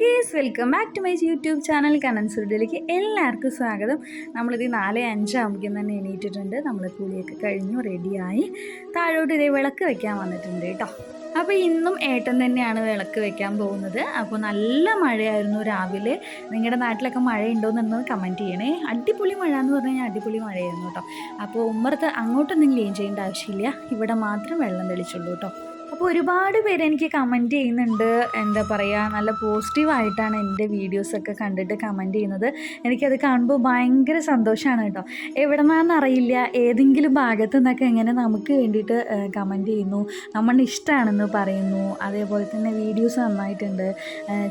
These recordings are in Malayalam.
Guys welcome back to my YouTube channel കനൻസുരുഡിലേക്ക് എല്ലാവർക്കും സ്വാഗതം. നമ്മളിത് നാല് അഞ്ചാകുമ്പോൾ തന്നെ എണീറ്റിട്ടുണ്ട്. നമ്മൾ കൂലിയൊക്കെ കഴിഞ്ഞു റെഡിയായി. താഴോട്ട് ഇതേ വിളക്ക് വെക്കാൻ വന്നിട്ടുണ്ട് കേട്ടോ. അപ്പോൾ ഇന്നും ഏട്ടൻ തന്നെയാണ് വിളക്ക് വെക്കാൻ പോകുന്നത്. അപ്പോൾ നല്ല മഴയായിരുന്നു രാവിലെ. നിങ്ങളുടെ നാട്ടിലൊക്കെ മഴയുണ്ടോയെന്നുള്ളത് കമന്റ് ചെയ്യണേ. അടിപൊളി മഴ എന്ന് പറഞ്ഞു കഴിഞ്ഞാൽ അടിപൊളി മഴയായിരുന്നു കേട്ടോ. അപ്പോൾ ഉമ്മറത്ത് അങ്ങോട്ടൊന്നും ക്ലീൻ ചെയ്യേണ്ട ആവശ്യമില്ല. ഇവിടെ മാത്രം വെള്ളം തെളിച്ചുള്ളൂ കേട്ടോ. അപ്പോൾ ഒരുപാട് പേര് എനിക്ക് കമന്റ് ചെയ്യുന്നുണ്ട്. എന്താ പറയുക നല്ല പോസിറ്റീവായിട്ടാണ് എന്റെ വീഡിയോസൊക്കെ കണ്ടിട്ട് കമന്റ് ചെയ്യുന്നത്. എനിക്കത് കാണുമ്പോൾ ഭയങ്കര സന്തോഷമാണ് കേട്ടോ. എവിടെ നിന്നാണെന്നറിയില്ല ഏതെങ്കിലും ഭാഗത്തു നിന്നൊക്കെ എങ്ങനെ നമുക്ക് വേണ്ടിയിട്ട് കമന്റ് ചെയ്യുന്നു. നമ്മളുടെ ഇഷ്ടമാണെന്ന് പറയുന്നു. അതേപോലെ തന്നെ വീഡിയോസ് നന്നായിട്ടുണ്ട്.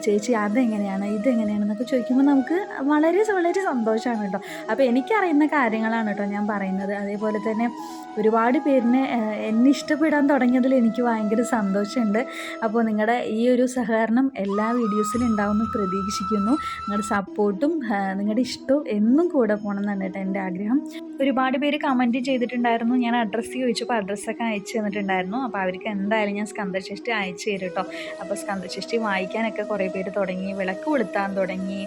ചേച്ചി അതെങ്ങനെയാണ് ഇതെങ്ങനെയാണെന്നൊക്കെ ചോദിക്കുമ്പോൾ നമുക്ക് വളരെ വളരെ സന്തോഷമാണ് കേട്ടോ. അപ്പോൾ എനിക്കറിയുന്ന കാര്യങ്ങളാണ് കേട്ടോ ഞാൻ പറയുന്നത്. അതേപോലെ തന്നെ ഒരുപാട് പേരിനെ എന്നെ ഇഷ്ടപ്പെടാൻ തുടങ്ങിയതിൽ എനിക്ക് ഭയങ്കര സന്തോഷമുണ്ട്. അപ്പോൾ നിങ്ങളുടെ ഈ ഒരു സഹകരണം എല്ലാ വീഡിയോസിലും ഉണ്ടാവുമെന്ന് പ്രതീക്ഷിക്കുന്നു. നിങ്ങളുടെ സപ്പോർട്ടും നിങ്ങളുടെ ഇഷ്ടവും എന്നും കൂടെ പോകണം എന്നാണ് കേട്ടോ എന്റെ ആഗ്രഹം. ഒരുപാട് പേര് കമന്റ് ചെയ്തിട്ടുണ്ടായിരുന്നു. ഞാൻ അഡ്രസ്സ് ചോദിച്ചപ്പോൾ അഡ്രസ്സൊക്കെ അയച്ചു തന്നിട്ടുണ്ടായിരുന്നു. അപ്പോൾ അവർക്ക് എന്തായാലും ഞാൻ സ്കന്ദഷ്ടി അയച്ചു തരും കേട്ടോ അപ്പോൾ സ്കന്ദഷ്ടി വായിക്കാനൊക്കെ കുറേ പേര് തുടങ്ങി വിളക്ക് കൊളുത്താൻ തുടങ്ങി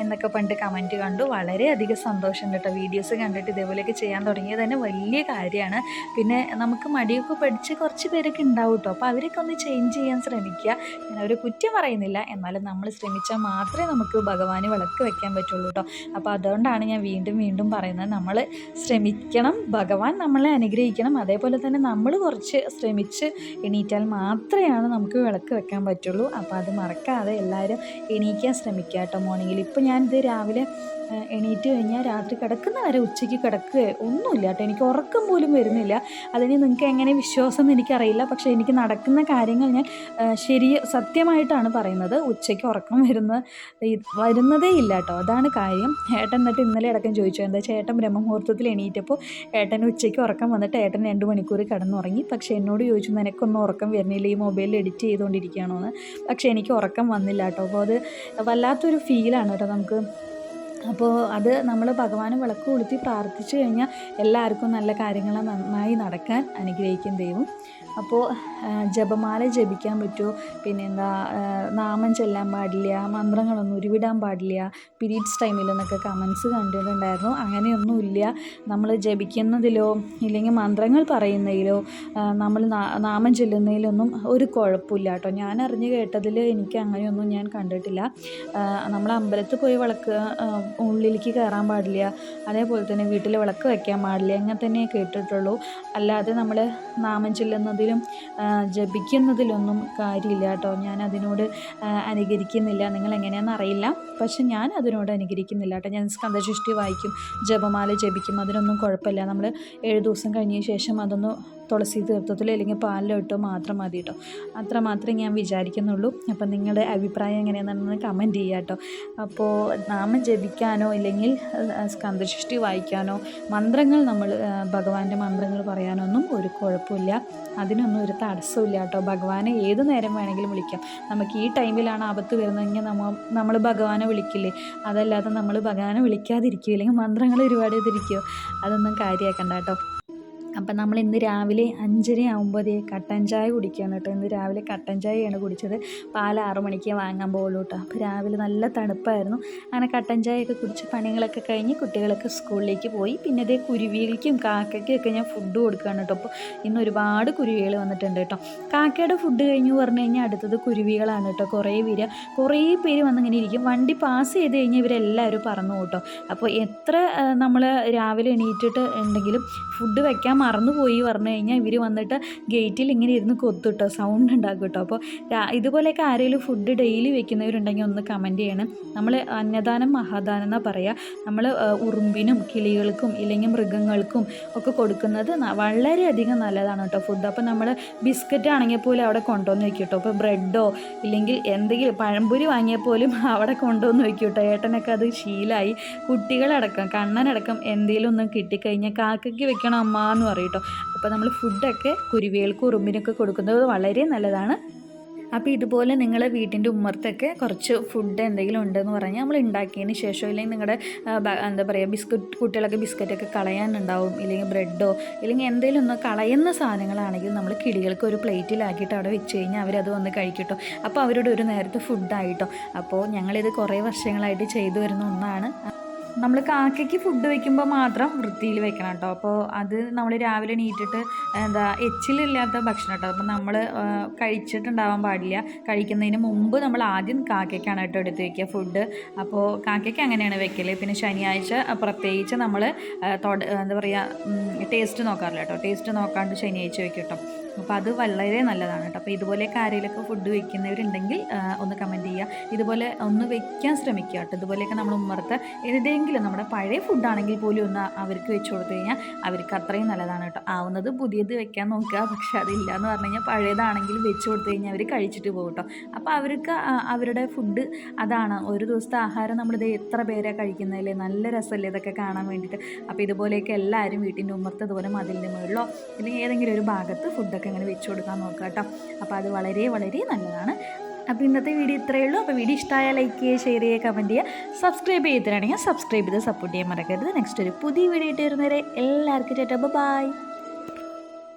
എന്നൊക്കെ പണ്ട് കമന്റ് കണ്ടു. വളരെയധികം സന്തോഷമുണ്ട് കേട്ടോ വീഡിയോസ് കണ്ടിട്ട് ഇതേപോലെയൊക്കെ ചെയ്യാൻ തുടങ്ങിയത് തന്നെ വലിയ കാര്യമാണ്. പിന്നെ നമുക്ക് മടിയൊക്കെ പഠിച്ച് കുറച്ച് പേരൊക്കെ ഉണ്ടാവും കേട്ടോ അപ്പോൾ അവരൊക്കെ ഒന്ന് ചേഞ്ച് ചെയ്യാൻ ശ്രമിക്കുക. ഞാൻ അവർ കുറ്റം പറയുന്നില്ല. എന്നാലും നമ്മൾ ശ്രമിച്ചാൽ മാത്രമേ നമുക്ക് ഭഗവാന് വിളക്ക് വെക്കാൻ പറ്റുള്ളൂ കേട്ടോ അപ്പോൾ അതുകൊണ്ടാണ് ഞാൻ വീണ്ടും വീണ്ടും പറയുന്നത്. നമ്മൾ ശ്രമിക്കണം. ഭഗവാൻ നമ്മളെ അനുഗ്രഹിക്കണം. അതേപോലെ തന്നെ നമ്മൾ കുറച്ച് ശ്രമിച്ച് എണീറ്റാൽ മാത്രമാണ് നമുക്ക് വിളക്ക് വെക്കാൻ പറ്റുള്ളൂ. അപ്പോൾ അത് മറക്കാതെ എല്ലാവരും എണീക്കാൻ ശ്രമിക്കുക കേട്ടോ മോർണിംഗിൽ ഇപ്പോൾ ഞാനിത് രാവിലെ എണീറ്റ് കഴിഞ്ഞാൽ രാത്രി കിടക്കുന്ന വരെ ഉച്ചയ്ക്ക് കിടക്കുക ഒന്നുമില്ല കേട്ടോ. എനിക്ക് ഉറക്കം പോലും വരുന്നില്ല. അതിന് നിങ്ങൾക്ക് എങ്ങനെ വിശ്വാസം എന്ന് എനിക്കറിയില്ല. പക്ഷേ എനിക്ക് നടക്കുന്ന കാര്യങ്ങൾ ഞാൻ ശരി സത്യമായിട്ടാണ് പറയുന്നത്. ഉച്ചയ്ക്ക് ഉറക്കം വരുന്ന വരുന്നതേ ഇല്ല കേട്ടോ. അതാണ് കാര്യം. ഏട്ടൻ എന്നിട്ട് ഇന്നലെ അടക്കം ചോദിച്ചു എന്താ ചേട്ടൻ ബ്രഹ്മമുഹൂർത്തത്തിൽ എണീറ്റപ്പോൾ ഏട്ടൻ ഉച്ചയ്ക്ക് ഉറക്കം വന്നിട്ട് ഏട്ടൻ രണ്ട് മണിക്കൂർ കിടന്നുറങ്ങി. പക്ഷേ എന്നോട് ചോദിച്ചു നിനക്കൊന്നും ഉറക്കം വരുന്നില്ല ഈ മൊബൈലിൽ എഡിറ്റ് ചെയ്തുകൊണ്ടിരിക്കുകയാണോ എന്ന് പക്ഷേ എനിക്ക് ഉറക്കം വന്നില്ല കേട്ടോ. അപ്പോൾ അത് വല്ലാത്തൊരു ഫീലാണ് കേട്ടോ നമുക്ക്. അപ്പോൾ അത് നമ്മൾ ഭഗവാന് വിളക്ക് കൊളുത്തി പ്രാർത്ഥിച്ചു കഴിഞ്ഞാൽ എല്ലാവർക്കും നല്ല കാര്യങ്ങൾ നന്നായി നടക്കാൻ അനുഗ്രഹിക്കും ദൈവം. അപ്പോൾ ജപമാല ജപിക്കാൻ പറ്റുമോ പിന്നെ എന്താ നാമം ചെല്ലാൻ പാടില്ല മന്ത്രങ്ങളൊന്നും ഉരുവിടാൻ പാടില്ല പീരീഡ്സ് ടൈമിലെന്നൊക്കെ കമൻസ് കണ്ടിട്ടുണ്ടായിരുന്നു. അങ്ങനെയൊന്നുമില്ല. നമ്മൾ ജപിക്കുന്നതിലോ ഇല്ലെങ്കിൽ മന്ത്രങ്ങൾ പറയുന്നതിലോ നമ്മൾ നാമം ചെല്ലുന്നതിലൊന്നും ഒരു കുഴപ്പമില്ല കേട്ടോ. ഞാൻ അറിഞ്ഞു കേട്ടതിൽ എനിക്ക് അങ്ങനെയൊന്നും ഞാൻ കണ്ടിട്ടില്ല. നമ്മൾ അമ്പലത്തിൽ പോയി വിളക്ക് ഉള്ളിലേക്ക് കയറാൻ പാടില്ല. അതേപോലെ തന്നെ വീട്ടിൽ വിളക്ക് വയ്ക്കാൻ പാടില്ല. അങ്ങനെ തന്നെ കേട്ടിട്ടുള്ളൂ. അല്ലാതെ നമ്മൾ നാമം ചെല്ലുന്നതിലും ആ, ജപിക്കുന്നതിലൊന്നും കാര്യമില്ല കേട്ടോ. ഞാൻ അതിനോട് അനുകരിക്കുന്നില്ല. നിങ്ങൾ എങ്ങനെയാണെന്ന് അറിയില്ല. പക്ഷെ ഞാൻ അതിനോട് അനുകരിക്കുന്നില്ല കേട്ടോ. ഞാൻ സ്കന്ധസൃഷ്ടി വായിക്കും ജപമാല ജപിക്കും. അതിനൊന്നും കുഴപ്പമില്ല. നമ്മൾ ഏഴ് ദിവസം കഴിഞ്ഞ ശേഷം അതൊന്ന് തുളസി തീർത്ഥത്തിലോ അല്ലെങ്കിൽ പാലിലോ ഇട്ടോ മാത്രം മതി കേട്ടോ. അത്ര മാത്രമേ ഞാൻ വിചാരിക്കുന്നുള്ളൂ. അപ്പം നിങ്ങളുടെ അഭിപ്രായം എങ്ങനെയാണെന്ന് കമന്റ് ചെയ്യുക കേട്ടോ. അപ്പോൾ നാമം ജപിക്കാനോ ഇല്ലെങ്കിൽ സ്കന്ധസൃഷ്ടി വായിക്കാനോ മന്ത്രങ്ങൾ നമ്മൾ ഭഗവാന്റെ മന്ത്രങ്ങൾ പറയാനൊന്നും ഒരു കുഴപ്പമില്ല. അതിനൊന്നും ഒരു തടസ്സമില്ല കേട്ടോ. ഭഗവാനെ ഏത് നേരം വേണമെങ്കിലും വിളിക്കാം. നമുക്ക് ഈ ടൈമിലാണ് ആപത്ത് വരുന്നതെങ്കിൽ നമ്മൾ നമ്മൾ ഭഗവാനെ വിളിക്കില്ലേ? അതല്ലാതെ നമ്മൾ ഭഗവാനെ വിളിക്കാതിരിക്കുക അല്ലെങ്കിൽ മന്ത്രങ്ങൾ ഒരുപാട് ചെയ്തിരിക്കുമോ അതൊന്നും കാര്യമാക്കണ്ട കേട്ടോ. അപ്പം നമ്മൾ ഇന്ന് രാവിലെ അഞ്ചര ആകുമ്പോഴേ കട്ടൻ ചായ കുടിക്കുകയാണ് കേട്ടോ. ഇന്ന് രാവിലെ കട്ടൻ ചായയാണ് കുടിച്ചത്. പാല ആറ് മണിക്ക് വാങ്ങാൻ പോകുള്ളൂ കേട്ടോ. അപ്പോൾ രാവിലെ നല്ല തണുപ്പായിരുന്നു. അങ്ങനെ കട്ടൻ ചായയൊക്കെ കുടിച്ച് പണികളൊക്കെ കഴിഞ്ഞ് കുട്ടികളൊക്കെ സ്കൂളിലേക്ക് പോയി. പിന്നെ അതേ കുരുവികൾക്കും കാക്കയ്ക്കൊക്കെ ഞാൻ ഫുഡ് കൊടുക്കുകയാണ് കേട്ടോ. അപ്പോൾ ഇന്ന് ഒരുപാട് കുരുവികൾ വന്നിട്ടുണ്ട് കേട്ടോ. കാക്കയുടെ ഫുഡ് കഴിഞ്ഞു പറഞ്ഞു കഴിഞ്ഞാൽ അടുത്തത് കുരുവികളാണ് കേട്ടോ. കുറേ പേര് കുറേ പേര് വന്നിങ്ങനെ ഇരിക്കും. വണ്ടി പാസ് ചെയ്ത് കഴിഞ്ഞാൽ ഇവരെല്ലാവരും പറന്നു കേട്ടോ. അപ്പോൾ എത്ര നമ്മൾ രാവിലെ എണീറ്റിട്ട് ഉണ്ടെങ്കിലും ഫുഡ് വെക്കാൻ മറന്നുപോയി പറഞ്ഞു കഴിഞ്ഞാൽ ഇവർ വന്നിട്ട് ഗേറ്റിൽ ഇങ്ങനെ ഇരുന്ന് കൊത്തുട്ടോ സൗണ്ട് ഉണ്ടാക്കും കേട്ടോ അപ്പോൾ ഇതുപോലെയൊക്കെ ആരെങ്കിലും ഫുഡ് ഡെയിലി വെക്കുന്നവരുണ്ടെങ്കിൽ ഒന്ന് കമന്റ് ചെയ്യണം. നമ്മൾ അന്നദാനം മഹാദാനം എന്നാ പറയുക നമ്മൾ ഉറുമ്പിനും കിളികൾക്കും ഇല്ലെങ്കിൽ മൃഗങ്ങൾക്കും ഒക്കെ കൊടുക്കുന്നത് വളരെയധികം നല്ലതാണ് കേട്ടോ ഫുഡ് അപ്പോൾ നമ്മൾ ബിസ്ക്കറ്റ് ആണെങ്കിൽ പോലും അവിടെ കൊണ്ടുവന്ന് വെക്കും കേട്ടോ. ഇപ്പോൾ ബ്രെഡോ ഇല്ലെങ്കിൽ എന്തെങ്കിലും പഴംപൊരി വാങ്ങിയാൽ പോലും അവിടെ കൊണ്ടുവന്ന് വെക്കും കേട്ടോ. ഏട്ടനൊക്കെ അത് ശീലമായി കുട്ടികളടക്കം കണ്ണനടക്കം എന്തെങ്കിലും ഒന്ന് കിട്ടിക്കഴിഞ്ഞാൽ കാക്കയ്ക്ക് വെക്കണം അമ്മ എന്ന് പറയും കേട്ടോ അപ്പോൾ നമ്മൾ ഫുഡൊക്കെ കുരുവികൾക്കും ഉറുമ്പിനൊക്കെ കൊടുക്കുന്നത് വളരെ നല്ലതാണ്. അപ്പോൾ ഇതുപോലെ നിങ്ങൾ വീട്ടിന്റെ ഉമ്മർത്തൊക്കെ കുറച്ച് ഫുഡ് എന്തെങ്കിലും ഉണ്ടെന്ന് പറഞ്ഞാൽ നമ്മൾ ഉണ്ടാക്കിയതിന് ശേഷം ഇല്ലെങ്കിൽ നിങ്ങളുടെ എന്താ പറയുക ബിസ്ക്കറ്റ് കുട്ടികളൊക്കെ ബിസ്ക്കറ്റൊക്കെ കളയാനുണ്ടാവും ഇല്ലെങ്കിൽ ബ്രെഡോ ഇല്ലെങ്കിൽ എന്തെങ്കിലും ഒന്ന് കളയുന്ന സാധനങ്ങളാണെങ്കിൽ നമ്മൾ കിളികൾക്ക് ഒരു പ്ലേറ്റിലാക്കിയിട്ട് അവിടെ വെച്ച് കഴിഞ്ഞാൽ അവരത് വന്ന് കഴിക്കട്ടോ. അപ്പോൾ അവരോട് ഒരു നേരത്തെ ഫുഡായിട്ടോ അപ്പോൾ ഞങ്ങളിത് കുറേ വർഷങ്ങളായിട്ട് ചെയ്തു വരുന്ന ഒന്നാണ്. നമ്മൾ കാക്കയ്ക്ക് ഫുഡ് വെക്കുമ്പോൾ മാത്രം വൃത്തിയിൽ വെക്കണം കേട്ടോ അപ്പോൾ അത് നമ്മൾ രാവിലെ എണീറ്റിട്ട് എന്താ എച്ചിലില്ലാത്ത ഭക്ഷണം കേട്ടോ അപ്പോൾ നമ്മൾ കഴിച്ചിട്ടുണ്ടാവാൻ പാടില്ല. കഴിക്കുന്നതിന് മുമ്പ് നമ്മൾ ആദ്യം കാക്കയ്ക്കാണ് കേട്ടോ എടുത്ത് വെക്കുക ഫുഡ് അപ്പോൾ കാക്കയ്ക്ക് അങ്ങനെയാണ് വെക്കൽ പിന്നെ ശനിയാഴ്ച പ്രത്യേകിച്ച് നമ്മൾ എന്താ പറയുക ടേസ്റ്റ് നോക്കാറില്ല കേട്ടോ ടേസ്റ്റ് നോക്കാണ്ട് ശനിയാഴ്ച വെക്കും കേട്ടോ അപ്പോൾ അത് വളരെ നല്ലതാണ് കേട്ടോ അപ്പോൾ ഇതുപോലെ ആരെങ്കിലുമൊക്കെ ഫുഡ് വെക്കുന്നവരുണ്ടെങ്കിൽ ഒന്ന് കമന്റ് ചെയ്യുക. ഇതുപോലെ ഒന്ന് വെക്കാൻ ശ്രമിക്കുക കേട്ടോ ഇതുപോലെയൊക്കെ നമ്മൾ ഉമ്മർത്ത് ഏതെങ്കിലും നമ്മുടെ പഴയ ഫുഡാണെങ്കിൽ പോലും ഒന്ന് അവർക്ക് വെച്ച് കൊടുത്തു കഴിഞ്ഞാൽ അവർക്ക് അത്രയും നല്ലതാണ് കേട്ടോ. ആവുന്നത് പുതിയത് വെക്കാൻ നോക്കുക. പക്ഷെ അതില്ല എന്ന് പറഞ്ഞു കഴിഞ്ഞാൽ പഴയതാണെങ്കിൽ വെച്ച് കൊടുത്തു കഴിഞ്ഞാൽ അവർ കഴിച്ചിട്ട് പോകും കേട്ടോ. അപ്പോൾ അവർക്ക് അവരുടെ ഫുഡ് അതാണ്. ഒരു ദിവസത്തെ ആഹാരം നമ്മളിത് എത്ര പേരാണ് കഴിക്കുന്നതല്ലേ? നല്ല രസമല്ലേ ഇതൊക്കെ കാണാൻ വേണ്ടിയിട്ട്. അപ്പോൾ ഇതുപോലെയൊക്കെ എല്ലാവരും വീട്ടിന്റെ ഉമ്മർത്ത് ഇതുപോലെ മതിലിന്റെ മുകളിലോ അല്ലെങ്കിൽ ഏതെങ്കിലും ഒരു ഭാഗത്ത് ഫുഡൊക്കെ ഇങ്ങനെ വെച്ച് കൊടുക്കാൻ നോക്കുക കേട്ടോ. അപ്പോൾ അത് വളരെ വളരെ നല്ലതാണ്. അപ്പോൾ ഇന്നത്തെ വീഡിയോ ഇത്രയേ ഉള്ളൂ. അപ്പോൾ വീഡിയോ ഇഷ്ടമായ ലൈക്ക് ചെയ്യുക ഷെയർ ചെയ്യുക കമന്റ് ചെയ്യുക. സബ്സ്ക്രൈബ് ചെയ്തിട്ടാണെങ്കിൽ സബ്സ്ക്രൈബ് ചെയ്ത് സപ്പോർട്ട് ചെയ്യാൻ മറക്കരുത്. നെക്സ്റ്റ് ഒരു പുതിയ വീഡിയോ ഇട്ട് വരുന്നവരെ എല്ലാവർക്കും ചേട്ടാ ബൈ